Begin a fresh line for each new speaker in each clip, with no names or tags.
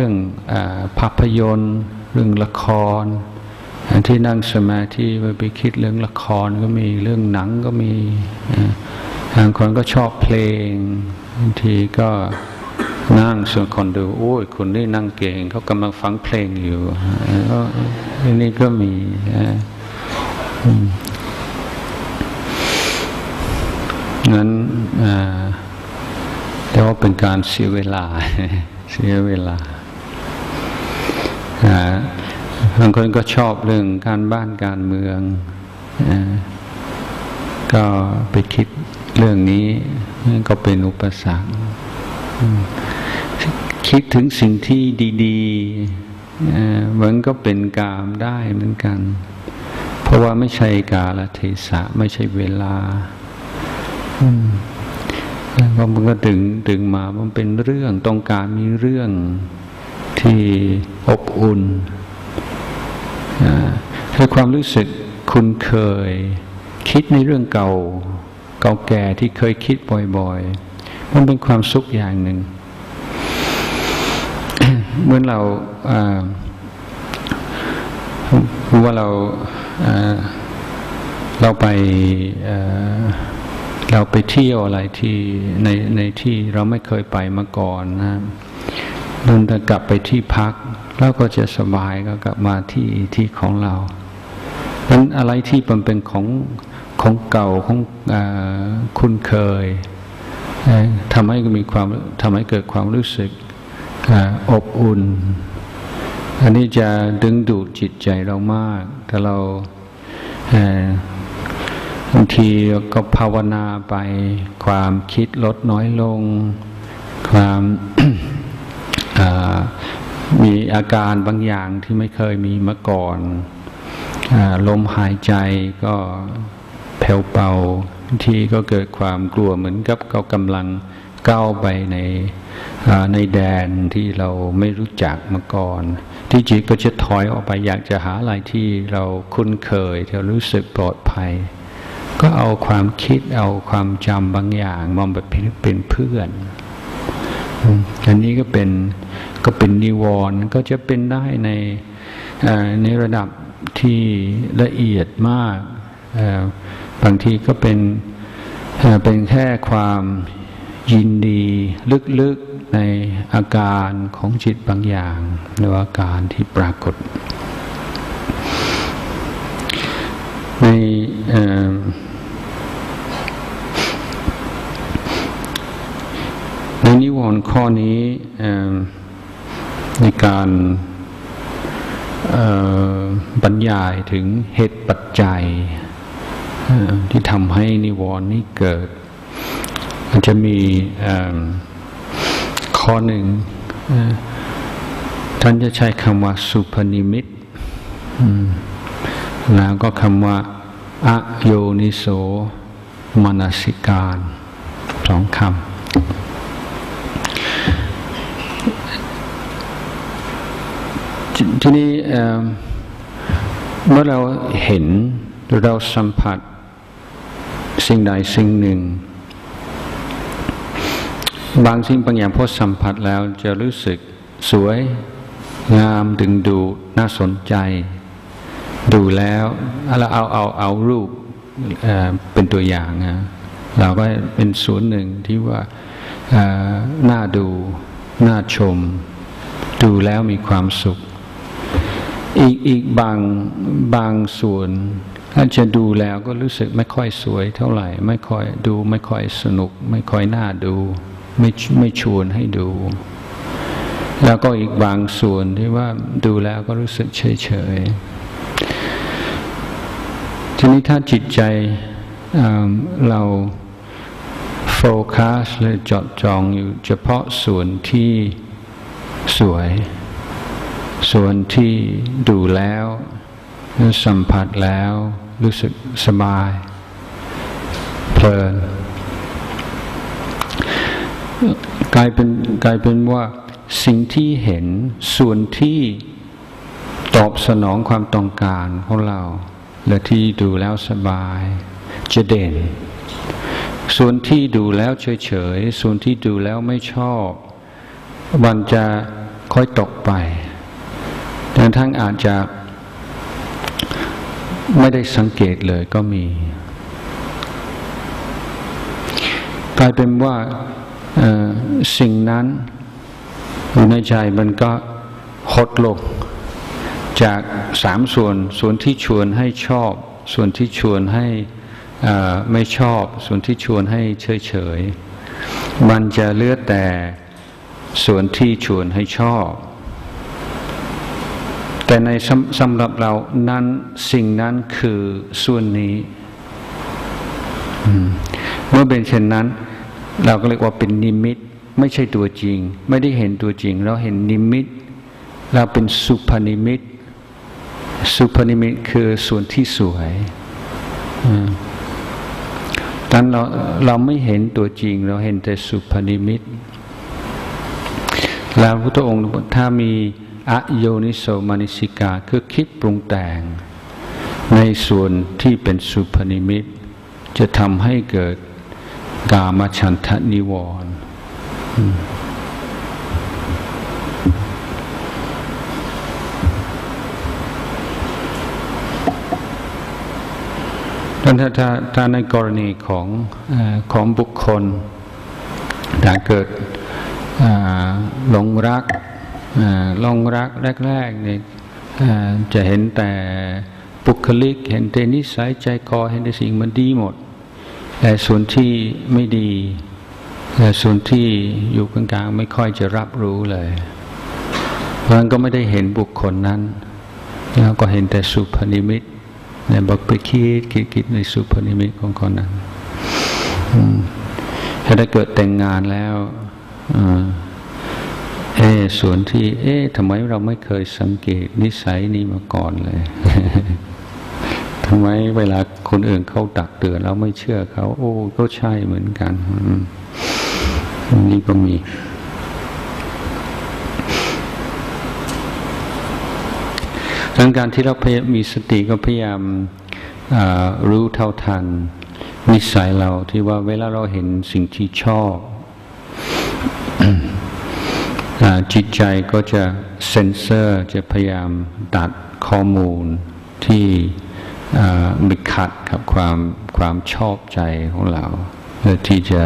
เรื่องอภาพยนตร์ เรื่องละคร ที่นั่งสมาธิไปคิดเรื่องละครก็มีเรื่องหนังก็มีบางคนก็ชอบเพลงบางทีก็นั่งส่วนคนดูโอ้ยคนนี้นั่งเก่งเขากำลังฟังเพลงอยู่อันนี้ก็มีงั้นแต่ว่าเป็นการเสียเวลาเสียเวลา บางคนก็ชอบเรื่องการบ้านการเมือง ก็ไปคิดเรื่องนี้ก็เป็นอุปสรรคคิดถึงสิ่งที่ดีๆมันก็เป็นกามได้เหมือนกัน เพราะว่าไม่ใช่กาลเทศะไม่ใช่เวลาเพราะมันก็ดึงดึงมามันเป็นเรื่องต้องการมีเรื่อง ที่อบอุ่นคือความรู้สึกคุ้นเคย คิดในเรื่องเก่า เก่าแก่ที่เคยคิดบ่อยๆ มันเป็นความสุขอย่างหนึ่งเมื่อเราว่าเราเราไปเราไปเที่ยวอะไรที่ในในที่เราไม่เคยไปมาก่อนนะ เดินกลับไปที่พัก แล้วก็จะสบายก็กลับมาที่ที่ของเรานั้นอะไรที่มันเป็นของของเก่าของอคุ้นเคยทำให้มีความทำให้เกิดความรู้สึกอบอุ่น อันนี้จะดึงดูดจิตใจเรามากถ้าเราบางทีก็ภาวนาไป ความคิดลดน้อยลง ความ มีอาการบางอย่างที่ไม่เคยมีมาก่อนอลมหายใจก็แผ่วเบาที่ก็เกิดความกลัวเหมือนกับเขากำลังก้าวไปในในแดนที่เราไม่รู้จักมาก่อน ที่จิตก็จะถอยออกไปอยากจะหาอะไรที่เราคุ้นเคยที่รู้สึกปลอดภัย ก็เอาความคิดเอาความจำบางอย่างมองแบบเป็นเพื่อน อันนี้ก็เป็นก็เป็นนิวรณ์ก็จะเป็นได้ในในระดับที่ละเอียดมากบางทีก็เป็นเป็นแค่ความยินดีลึกๆในอาการของจิตบางอย่างหรืออาการที่ปรากฏ ใน ในนิวรณ์ข้อนี้ในการบรรยายถึงเหตุปัจจัยที่ทำให้นิวรณ์นี้เกิดมันจะมีข้อหนึ่งท่านจะใช้คำว่าสุพนิมิตแล้วก็คำว่าอโยนิโสมนสิการสองคำ ทีนี้เมื่อเราเห็นเราสัมผัสสิ่งใดสิ่งหนึ่ง บางสิ่งบางอย่างพอสัมผัสแล้วจะรู้สึกสวยงามดึงดูน่าสนใจ ดูแล้วเราเอาเอาเอารูปเเป็นตัวอย่างนะเราก็เป็นส่วนหนึ่งที่ว่าน่าดู น่าชม ดูแล้วมีความสุข อีกอีกบางบางส่วนถ้าจะดูแล้วก็รู้สึกไม่ค่อยสวยเท่าไหร่ ไม่ค่อยดูไม่ค่อยสนุก ไม่ค่อยน่าดู ไม่ไม่ชวนให้ดู แล้วก็อีกบางส่วนที่ว่าดูแล้วก็รู้สึกเฉยเฉยทีนี้ถ้าจิตใจเราโฟกัสหรือจดจองอยู่เฉพาะส่วนที่สวย ส่วนที่ดูแล้วสัมผัสแล้วรู้สึกสบาย เพลินกลายเป็นกลายเป็นว่าสิ่งที่เห็นส่วนที่ตอบสนองความต้องการของเรา และที่ดูแล้วสบาย จะเด่น ส่วนที่ดูแล้วเฉยๆ ส่วนที่ดูแล้วไม่ชอบ มันจะค่อยตกไป ทั้งอาจจะไม่ได้สังเกตเลยก็มีกลายเป็นว่าสิ่งนั้นอยู่ในใจมันก็หดลงจากสามส่วน ส่วนที่ชวนให้ชอบ ส่วนที่ชวนให้ไม่ชอบ ส่วนที่ชวนให้เฉยเฉยมันจะเลือดแต่ส่วนที่ชวนให้ชอบ แต่ในสำสำหรับเรานั้นสิ่งนั้นคือส่วนนี้ เมื่อเป็นเช่นนั้น เราก็เรียกว่าเป็นนิมิต ไม่ใช่ตัวจริง ไม่ได้เห็นตัวจริง เราเห็นนิมิต เราเป็นสุภนิมิต สุภนิมิตคือส่วนที่สวยนั้นเราเราไม่เห็นตัวจริง เราเห็นแต่สุภนิมิตแล้วพระองค์ถ้ามี อโยนิโสมานิสิกาคือคิดปรุงแต่ง ในส่วนที่เป็นสุภนิมิต จะทำให้เกิดกามฉันทะนิวรณ์ถ้าถ้าถ้าในกรณีของอของบุคคลถ้าเกิดหลงรัก ลงรักแรกๆเนี่ยจะเห็นแต่บุคลิก เห็นแต่นิสัยใจคอเห็นแต่สิ่งมันดีหมด แต่ส่วนที่ไม่ดี แต่ส่วนที่อยู่กลางๆไม่ค่อยจะรับรู้เลยเพราะนั้นก็ไม่ได้เห็นบุคคลนั้นแล้วก็เห็นแต่สุพนิมิตเนี่ยบอกไปคิดคิดคิดในสุพนิมิตของคนนั้นถ้าได้เกิดแต่งงานแล้วเอส่วนที่ เอ๊ะทำไมเราไม่เคยสังเกตนิสัยนี้มาก่อนเลยทำไมเวลาคนอื่นเขาตักเตือนเราไม่เชื่อเขา โอ้ ก็ใช่เหมือนกันนี่ก็มีดังการที่เราพยมีสติก็พยายามรู้เท่าทันนิสัยเราที่ว่าเวลาเราเห็นสิ่งที่ชอบ จิตใจก็จะเซนเซอร์จะพยายามตัดข้อมูลที่มีขัดกับความความชอบใจของเราเพื่อที่จะ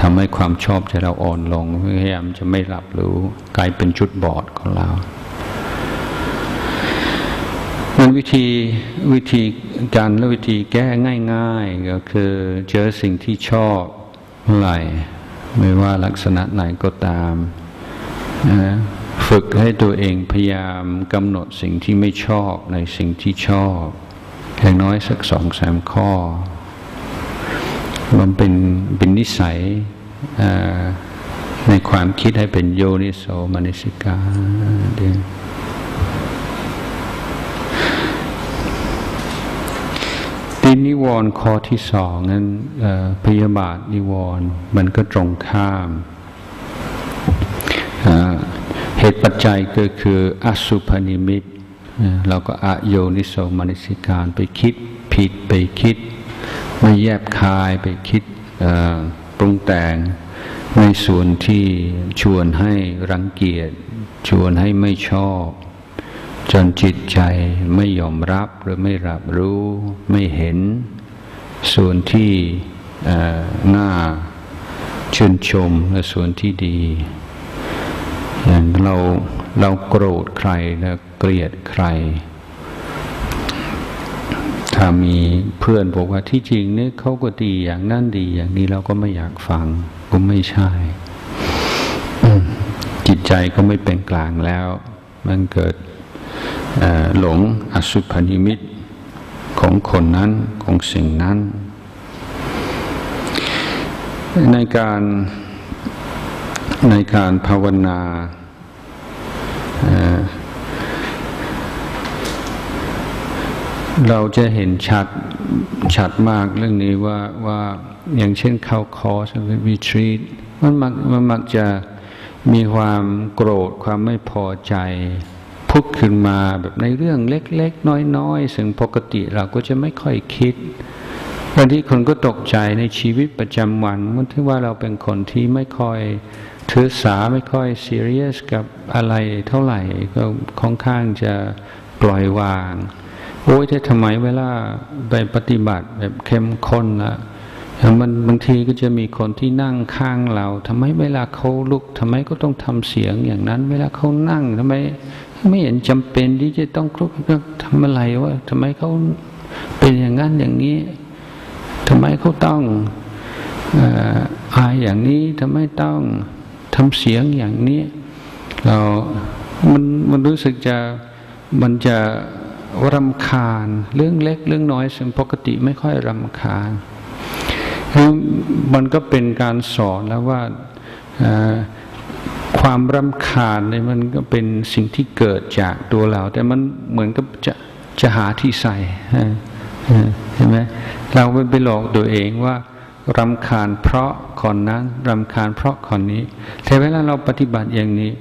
ทำให้ความชอบใจเราอ่อนลงพยายามจะไม่รับรู้กลายเป็นจุดบอดของเรามันวิธีวิธีการและวิธีแก้ง่าย ๆ ก็คือเจอสิ่งที่ชอบเมื่อไหร่ไม่ว่าลักษณะไหนก็ตาม ฝึกให้ตัวเองพยายามกำหนดสิ่งที่ไม่ชอบในสิ่งที่ชอบอย่างน้อยสักสองสามข้อ มันเป็นเป็นนิสัยในความคิดให้เป็นโยนิโสมนิสิกาเดียทีนิวรณ์ข้อที่สองนั้นพยาบาทนิวรณ์มันก็ตรงข้าม เหตุปัจจัยก็คืออสุพนิมิตเราก็อโยนิโสมนิสิการไปคิดผิดไปคิด ไม่แยบคายไปคิดปรุงแต่งในส่วนที่ชวนให้รังเกียจชวนให้ไม่ชอบ จนจิตใจไม่ยอมรับหรือไม่รับรู้ไม่เห็น ส่วนที่น่าชื่นชมและส่วนที่ดี อย่างเราเราโกรธใครแล้วเกลียดใคร ถ้ามีเพื่อนบอกว่าที่จริงเนี่ยเขาก็ดีอย่างนั่นดีอย่างนี้เราก็ไม่อยากฟังก็ไม่ใช่ จิตใจก็ไม่เป็นกลางแล้ว มันเกิดหลงอสุพนิมิตของคนนั้นของสิ่งนั้น ในการในการภาวนา เราจะเห็นชัดชัดมากเรื่องนี้ว่าว่าอย่างเช่นเข้าคอร์สวิทรีตมันมักมันมักจะมีความโกรธความไม่พอใจพุกขึ้นมาแบบในเรื่องเล็ก ๆ น้อยๆซึ่งปกติเราก็จะไม่ค่อยคิดบางทีคนก็ตกใจในชีวิตประจำวันมันที่ว่าเราเป็นคนที่ไม่ค่อยถือสาไม่ค่อยซีเรียสกับอะไรเท่าไหร่ก็ค่อนข้างจะปล่อยวาง โอ้ยแต่ทำไมเวลาไปปฏิบัติแบบเข้มข้นละมันบางทีก็จะมีคนที่นั่งข้างเราทำไมเวลาเขาลุกทำไมก็ต้องทำเสียงอย่างนั้น เวลาเขานั่งทำไม ไม่เห็นจำเป็นที่จะต้องครุกทำอะไรวะทำไมเขาเป็นอย่างนั้นอย่างนี้ทำไมเขาต้องอายอย่างนี้ทำไมต้องทำเสียงอย่างนี้ เรา มันมันรู้สึกจะมันจะ รำคาญ เรื่องเล็กเรื่องน้อยซึ่งปกติไม่ค่อยรำคาญคือมันก็เป็นการสอนแล้วว่าความรำคาญเนี่ยมันก็เป็นสิ่งที่เกิดจากตัวเรา แต่มันเหมือนกับจะจะหาที่ใส่ใช่ไหมเราไปหลอกตัวเองว่ารำคาญเพราะคนนั้นรำคาญเพราะคนนี้ แต่เวลาเราปฏิบัติอย่างนี้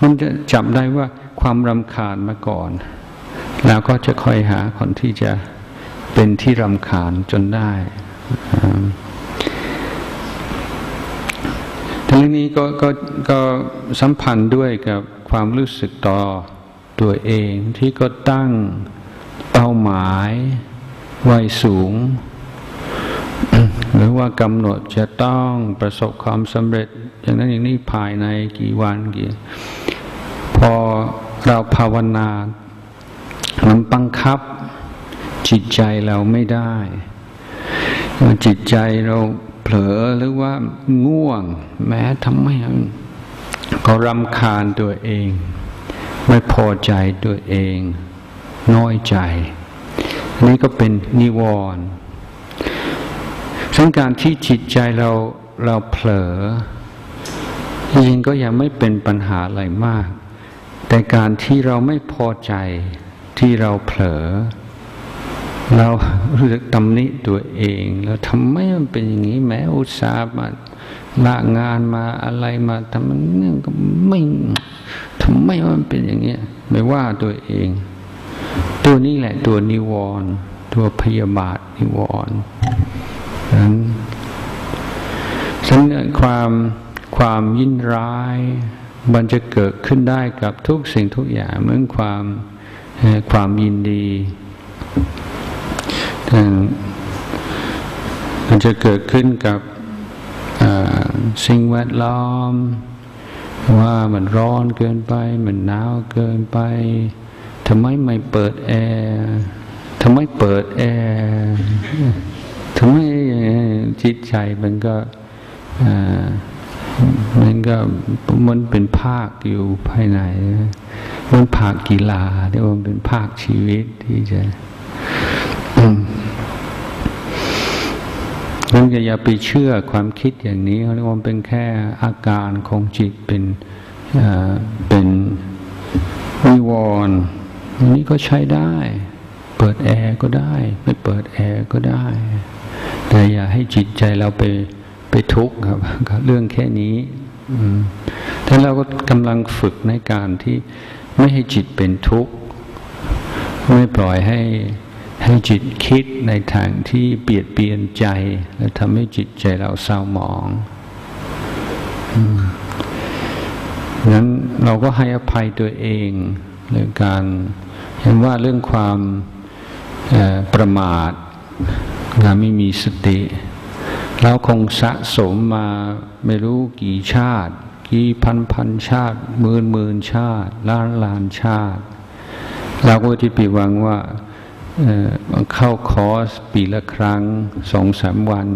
มันจะจับได้ว่าความรำคาญมาก่อน แล้วก็จะค่อยหาคนที่จะเป็นที่รำคาญจนได้ทั้งนี้ก็ก็ก็สัมพันธ์ด้วยกับความรู้สึกต่อตัวเองที่ก็ตั้งเป้าหมายไว้สูง หรือว่ากำหนดจะต้องประสบความสำเร็จ อย่างนั้นอย่างนี้ภายในกี่วันกี่พอเราภาวนา มันบังคับจิตใจเราไม่ได้จิตใจเราเผลอหรือว่าง่วง แม้ทำไมก็รำคาญตัวเอง ไม่พอใจตัวเอง น้อยใจ นี่ก็เป็นนิวรณ์ซึ่งการที่จิตใจเราเราเผลอยิงก็ยังไม่เป็นปัญหาอะไรมาก แต่การที่เราไม่พอใจ ที่เราเผลอ เรารู้สึกตำหนิตัวเองแล้วทำไมมันเป็นอย่างนี้แม้อุตส่าห์มาละงานมาอะไรมาทำมันเนี่ยก็ไม่ทำไมมันเป็นอย่างเงี้ยไม่ว่าตัวเอง ตัวนี้แหละตัวนิวรณ์ตัวพยาบาทนิวรณ์นั้นฉันความความยินร้าย มันจะเกิดขึ้นได้กับทุกสิ่งทุกอย่างเหมือนความ ความยินดีมันจะเกิดขึ้นกับสิ่งแวดล้อม ว่ามันร้อนเกินไป มันหนาวเกินไปทำไมไม่เปิดแอร์ทำไมเปิดแอร์ทำไมจิตใจมันก็มันก็มันเป็นภาคอยู่ภายใน มันภาคกีฬาเรียกว่าเป็นภาคชีวิตที่จะนั่นอย่าไปเชื่อความคิดอย่างนี้เขาเรียกว่าเป็นแค่อาการของจิตเป็นเป็นวิวรณ์นี้ก็ใช้ได้ เปิดแอร์ก็ได้ ไม่เปิดแอร์ก็ได้ แต่อย่าให้จิตใจเราไปไปทุกข์ครับเรื่องแค่นี้ถ้าเราก็กำลังฝึกในการที่ ไม่ให้จิตเป็นทุกข์ ไม่ปล่อยให้ให้จิตคิดในทางที่เบียดเบียนใจ และทำให้จิตใจเราเศร้าหมองนั้นเราก็ให้อภัยตัวเองเรื่องการเห็นว่าเรื่องความประมาทการไม่มีสติ เราคงสะสมมาไม่รู้กี่ชาติ กี่พันพันชาติหมื่นหมื่นชาติ ล้านล้านชาติ เราก็ที่ปีหวังว่าเข้าคอร์สปีละครั้งสองสามวัน